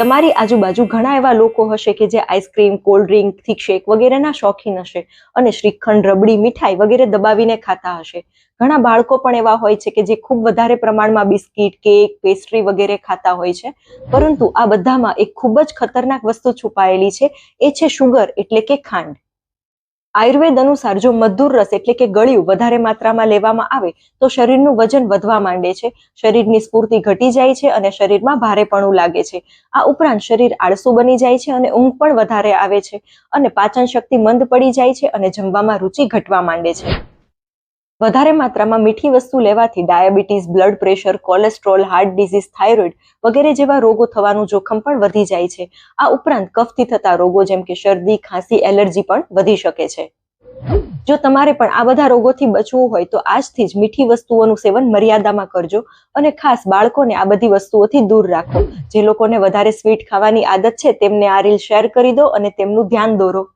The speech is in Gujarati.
તમારી આજુબાજુ ઘણા એવા લોકો હશે કે જે ice cream, cold drink, thick shake વગેરેના શોખીન હશે અને શ્રીખંડ, રબડી, મીઠાઈ વગેરે દબાવીને ખાતા હશે. ઘણા બાળકો પણ એવા હોય છે કે જે ખૂબ વધારે પ્રમાણમાં બિસ્કિટ, કેક, પેસ્ટ્રી વગેરે ખાતા હોય છે. પરંતુ આ બધામાં એક ખૂબ જ ખતરનાક વસ્તુ છુપાયેલી છે. એ છે શુગર એટલે કે ખાંડ. આયુર્વેદ અનુસાર જો મધુર રસ એટલે કે ગળ્યું વધારે માત્રામાં લેવામાં આવે, તો શરીરનું વજન વધવા માંડે છે. શરીરની સ્ફૂર્તિ ઘટી જાય છે અને શરીરમાં ભારેપણું લાગે છે. આ ઉપરાંત શરીર આળસુ બની જાય છે અને ઊંઘ પણ વધારે આવે છે અને પાચન શક્તિ મંદ પડી જાય છે અને જમવામાં રુચિ ઘટવા માંડે છે. વધારે માત્રામાં મીઠી વસ્તુ લેવાથી diabetes, blood pressure, cholesterol, heart disease, thyroid વગેરે જેવા રોગો થવાનું જોખમ પણ વધી જાય છે. આ ઉપરાંત કફથી થતા રોગો જેમ કે શરદી, ખાંસી, એલર્જી પણ વધી શકે છે. જો તમારે પણ આ બધા રોગોથી બચવું હોય તો આજથી જ મીઠી વસ્તુઓનું સેવન મર્યાદામાં કરજો અને ખાસ બાળકોને આ બધી વસ્તુઓથી દૂર રાખો. જે લોકોને વધારે સ્વીટ ખાવાની આદત છે તેમને આ રીલ શેર કરી દો અને તેમનું ધ્યાન દોરો.